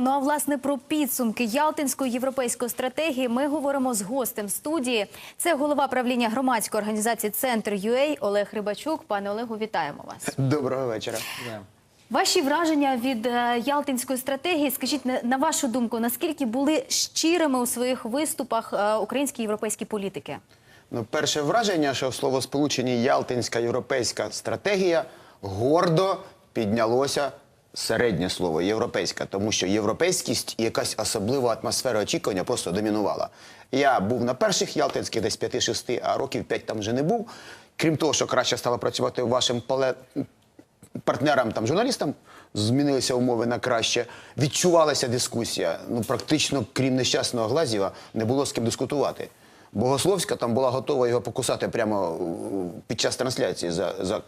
Ну а власне про підсумки Ялтинської європейської стратегії ми говоримо з гостем студії. Це голова правління громадської організації Центр UA Олег Рибачук. Пане Олегу, вітаємо вас. Доброго вечора. Ваші враження від е, Ялтинської стратегії, скажіть на, на вашу думку, наскільки були щирими у своїх виступах е, українські європейські політики? Ну, перше враження, що в словосполученні Ялтинська європейська стратегія гордо піднялося середнє слово європейська, тому що європейськість і якась особлива атмосфера очікування просто домінувала. Я був на перших ялтинських, десь 5-6, а років 5 там вже не був. Крім того, що краще стало працювати вашим пале... партнерам, там, журналістам, змінилися умови на краще, відчувалася дискусія. Ну, практично, крім нещасного Глазєва, не було з ким дискутувати. Богословська там була готова його покусати прямо е, під час трансляції за, за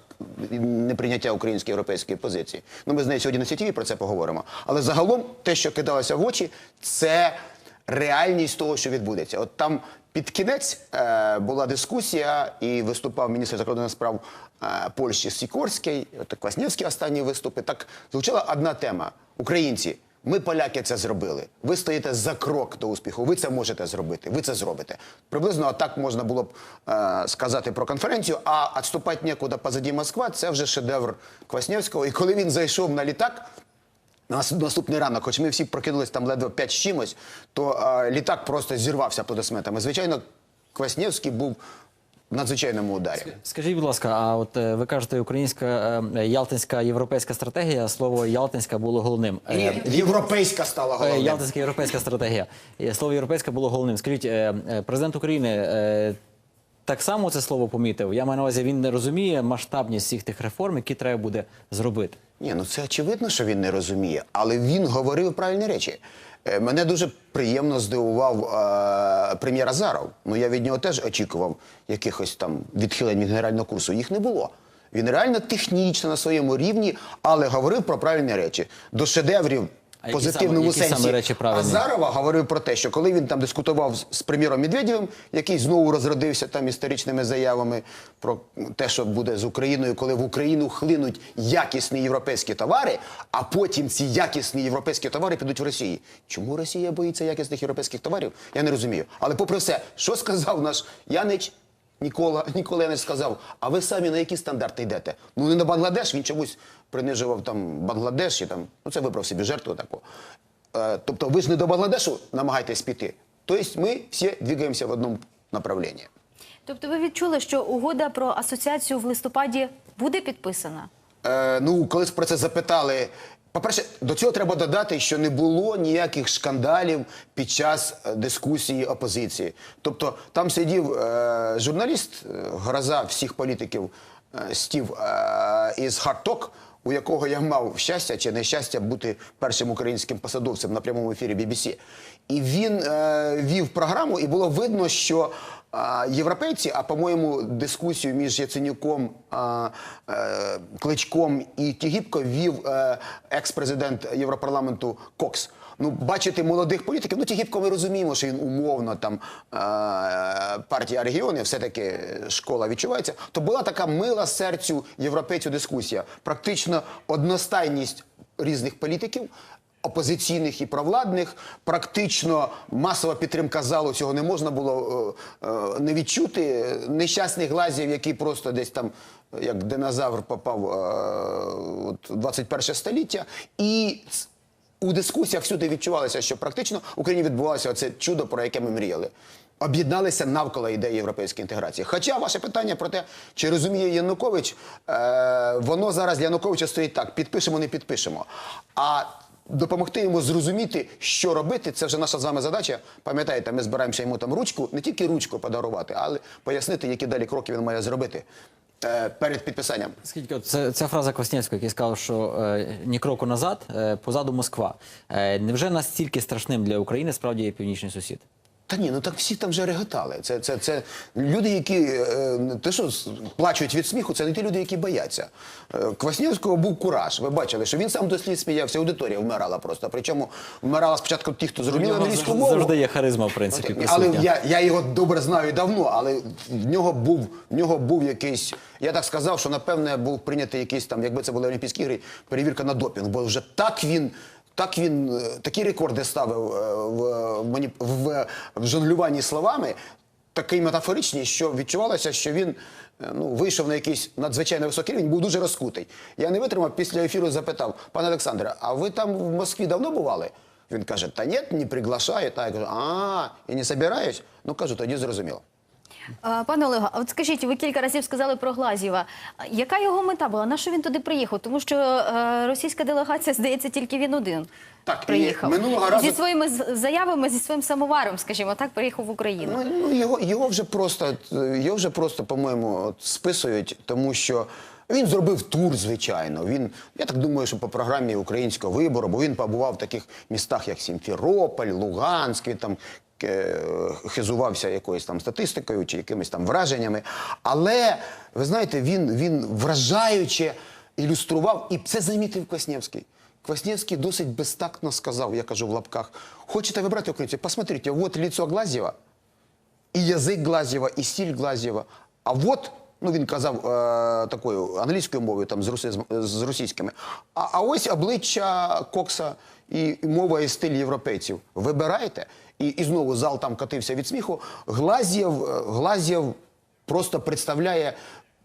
неприйняття української європейської позиції. Ну, ми з нею сьогодні на СІТВ про це поговоримо. Але загалом те, що кидалося в очі, це реальність того, що відбудеться. От там під кінець е, була дискусія, і виступав міністр закордонних справ е, Польщі Сікорський, от Квасневський останні виступи. Так звучала одна тема: українці. Ми, поляки, це зробили. Ви стоїте за крок до успіху. Ви це можете зробити. Ви це зробите. Приблизно так можна було б е, сказати про конференцію. А відступати нікуди позаді Москва це вже шедевр Квасневського. І коли він зайшов на літак, на наступний ранок, хоч ми всі прокинулись там ледве 5 з чимось, то е, літак просто зірвався аплодисментами. Звичайно, Квасневський був надзвичайному ударі. Скажіть, будь ласка, а от е, ви кажете, українська е, ялтинська європейська стратегія, слово ялтинська було головним. Е, Ні, європейська стала е, головним. Ялтинська європейська стратегія. Е, Слово європейська було головним. Скажіть, е, е, президент України е, так само це слово помітив. Я маю на увазі, він не розуміє масштабність всіх тих реформ, які треба буде зробити. Ні, ну це очевидно, що він не розуміє, але він говорив правильні речі. Е, Мене дуже приємно здивував е, прем'єр Азаров. Ну я від нього теж очікував якихось там відхилень від генерального курсу. Їх не було. Він реально технічно на своєму рівні, але говорив про правильні речі. До шедеврів А в які позитивному саме- які сенсі саме речі? Азарова говорив про те, що коли він там дискутував з, з прем'єром Медведєвим, який знову розродився там історичними заявами про те, що буде з Україною, коли в Україну хлинуть якісні європейські товари, а потім ці якісні європейські товари підуть в Росію. Чому Росія боїться якісних європейських товарів? Я не розумію. Але попри все, що сказав наш Янич? Нікола, Нікола Янич сказав, а ви самі на які стандарти йдете? Ну не на Бангладеш, він чомусь принижував там Бангладеш і там, ну це вибрав собі жертву таку. Е, тобто ви ж не до Бангладешу намагаєтесь піти. Тобто ми всі двигаємося в одному направленні. Тобто, ви відчули, що угода про асоціацію в листопаді буде підписана? Е, ну, коли про це запитали. По-перше, до цього треба додати, що не було ніяких шкандалів під час е, дискусії опозиції. Тобто там сидів е, журналіст, е, гроза всіх політиків е, Стів е, із Харток, у якого я мав щастя чи нещастя бути першим українським посадовцем на прямому ефірі BBC. І він е, вів програму, і було видно, що європейці, а по-моєму, дискусію між Яценюком, е, Кличком і Тігіпко вів е, екс-президент Європарламенту Кокс. Ну, бачити молодих політиків, ну Тігіпко ми розуміємо, що він умовно там е, партія регіонів, все-таки школа відчувається. То була така мила серцю європейцю дискусія. Практично одностайність різних політиків опозиційних і провладних, практично масова підтримка залу цього не можна було е, е, не відчути. Нещасний глазів, який просто десь там, як динозавр, попав е, от, 21 століття. І у дискусіях всюди відчувалося, що практично в Україні відбувалося це чудо, про яке ми мріяли. Об'єдналися навколо ідеї європейської інтеграції. Хоча ваше питання про те, чи розуміє Янукович, е, воно зараз для Януковича стоїть так: підпишемо, не підпишемо. А допомогти йому зрозуміти, що робити, це вже наша з вами задача. Пам'ятаєте, ми збираємося йому там ручку, не тільки ручку подарувати, але пояснити, які далі кроки він має зробити е, перед підписанням. Скільки це, ця фраза Кваснєвського, який сказав, що е, ні кроку назад, е, позаду Москва. Е, невже настільки страшним для України справді є північний сусід? Та ні, ну так всі там вже реготали. Це, це, це люди, які е, те, що плачуть від сміху, це не ті люди, які бояться. Е, Кваснєвського був кураж. Ви бачили, що він сам до слід сміявся, аудиторія вмирала просто. Причому вмирала спочатку ті, хто зрозуміли англійську мову. завжди є харизма, в принципі, Але присутня. я, я його добре знаю давно, але в нього був в нього був якийсь. Я так сказав, що напевне був прийнятий якийсь там, якби це були Олімпійські ігри, перевірка на допінг, бо вже так він. Так він е, такі рекорди ставив е, в, в, в жонглюванні словами, такий метафоричні, що відчувалося, що він е, ну, вийшов на якийсь надзвичайно високий рівень, був дуже розкутий. Я не витримав після ефіру, запитав, пане Олександре, а ви там в Москві давно бували? Він каже, та ні, не приглашаю. Та я кажу, а, і не собираюсь. Ну кажу, тоді зрозуміло. Пане Олего, а от скажіть, ви кілька разів сказали про Глазєва. Яка його мета була? На що він туди приїхав? Тому що е, російська делегація, здається, тільки він один Так, приїхав. минулого разу- Зі своїми заявами, зі своїм самоваром, скажімо так, приїхав в Україну. Ну, ну його, його вже просто, його вже просто, по-моєму, списують, тому що він зробив тур, звичайно. Він, я так думаю, що по програмі українського вибору, бо він побував в таких містах, як Сімферополь, Луганськ, він там хизувався якоюсь там статистикою чи якимись там враженнями. Але ви знаєте, він, він вражаюче ілюстрував, і це замітив Кваснєвський. Квасневский досить безтактно сказав, я кажу в лапках, хочете вибрати українців? Посмотрите, вот лицо Глазєва, і язик Глазєва, і стиль Глазєва. А от, ну він казав е, такою англійською мовою, там з, русизм, з російськими. А, а ось обличчя Кокса і мова і стиль європейців. Вибирайте. І, і знову зал там катився від сміху. Глазєв, е, Глазєв просто представляє.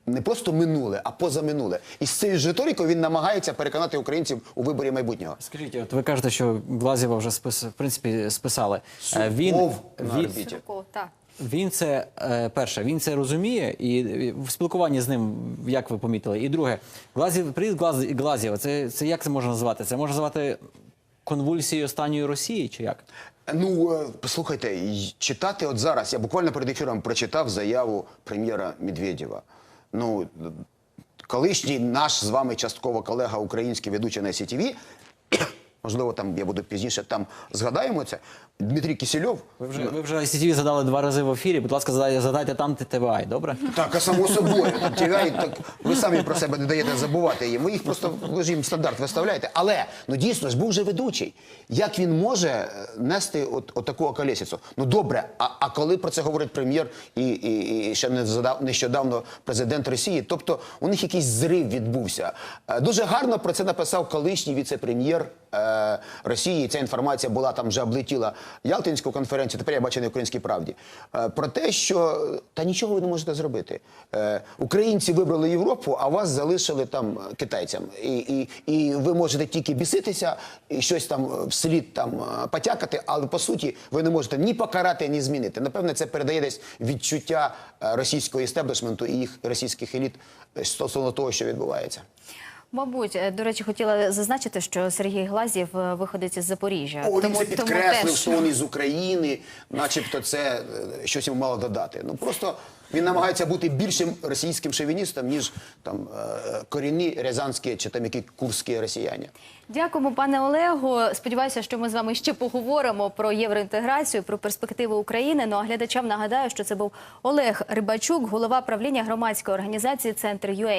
Не просто минуле, а позаминуле. І з цією ж риторикою він намагається переконати українців у виборі майбутнього. Скажіть, от ви кажете, що Глазєва вже спис, в принципі списали. Е, Він, на він, орбіті. Сурков, так. він це е, перше, він це розуміє, і в спілкуванні з ним, як ви помітили. І друге, Глазів, привіт Глаз, Глазєва, це, це як це можна назвати? Це можна назвати конвульсією останньої Росії, чи як? Ну, е, послухайте, читати от зараз, я буквально перед ефіром прочитав заяву прем'єра Медведєва. Ну, колишній наш з вами частково колега український ведучий на СІТВ, можливо, там я буду пізніше там згадаємо це. Дмитрій Кисельов. Ви вже, ви вже ICTV задали два рази в ефірі. Будь ласка, задайте, задайте там ТТВА, добре? Так, а само собою. TVI, так, ви самі про себе не даєте забувати їм. Ви їх просто ви ж їм стандарт виставляєте. Але ну дійсно ж був же ведучий. Як він може е, нести от, от таку околесицю? Ну добре, а, а коли про це говорить прем'єр і, і, і ще не задав нещодавно президент Росії, тобто у них якийсь зрив відбувся. Е, Дуже гарно про це написав колишній віце-прем'єр е, Росії. Ця інформація була там вже облетіла Ялтинську конференцію. Тепер я бачу на українській правді. Е, про те, що та нічого ви не можете зробити. Е, українці вибрали Європу, а вас залишили там китайцям. І, і, і ви можете тільки біситися і щось там вслід там потякати, але по суті ви не можете ні покарати, ні змінити. Напевне, це передає десь відчуття російського істеблішменту і їх російських еліт стосовно того, що відбувається. Мабуть, Е, до речі, хотіла зазначити, що Сергій Глазєв е, виходить із Запоріжжя. О, він це підкреслив, що він із України, начебто це е, щось йому мало додати. Ну просто він намагається бути більшим російським шовіністом, ніж там корінні рязанські чи там які курські росіяни. Дякуємо, пане Олегу. Сподіваюся, що ми з вами ще поговоримо про євроінтеграцію, про перспективи України. Ну а глядачам нагадаю, що це був Олег Рибачук, голова правління громадської організації Центр UA.